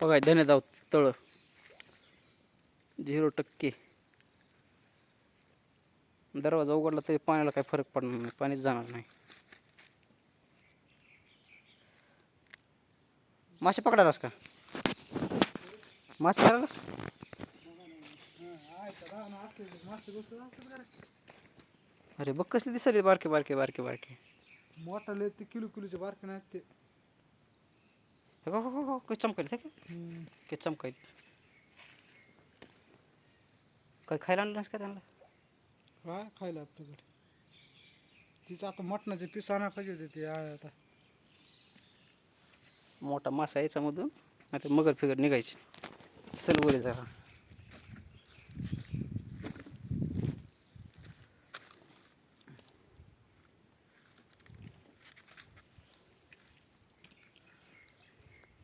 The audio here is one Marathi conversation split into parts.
बघा जाऊ तळ. झिरो टक्के. दरवाजा उघडला तरी पाण्याला काही फरक पडणार नाही पाणीच जाणार नाही. मासे पकडायलास का? मासे धरायलास अरे बघ कसले दिसले बारके बारके बारके बारके. मोठा ते किलो किलोचे बारके नाहीत ते. हो हो हो काही चमकायला का काही चमकायला काही खायला आणलं नाहीस का त्यांना काय खायला आपल्याकडे तिचं आता मटणाचे पीस आणा पाहिजे होते ते आता मोठा मासा यायचा मधून नाही मगर फिगर निघायची चल वर जरा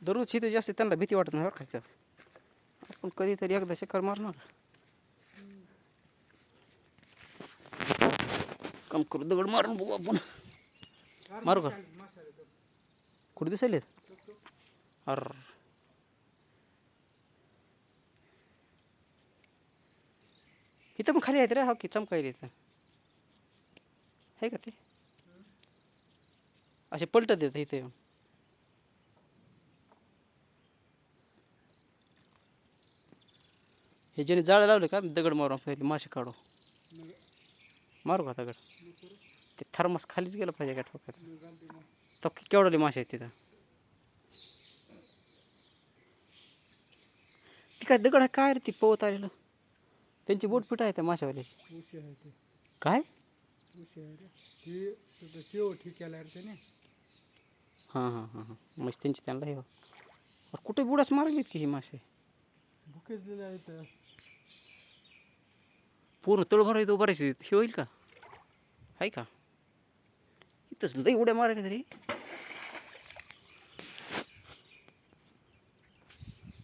दररोज इथे जास्त त्यांना भीती वाटत नाही बरं का आपण कधीतरी एकदा चक्कर मारणार. काम करू दगड मारून बघू आपण. मारू का? कुठे दिसायले? अर. इथं पण खाली आहेत रे हा की चमकायला इथं. आहे का ते? असे पलटत येतं इथे हे ज्याने जाळं लावलं का दगड मारून पहिले मासे काढू. मारू का दगड? ते थर्मास खालीच गेलं पाहिजे का ठोक्यात? तो केवढले मासे आहेत तिथं? ती काय दगड काय रे ती पोहत आलेलं? त्यांची बोट फिट आहे त्या माशावाल्याची. काय? हां हां हां हां. मस्त त्यांची त्यांना हे. कुठे बुडाच मारलीत की ही मासे? पूर्ण तळभर येतो बरेचसे हे होईल का? आहे का? इथंच लई उड्या मारायला तरी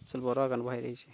चल बरं रागानं बाहेर यायचे.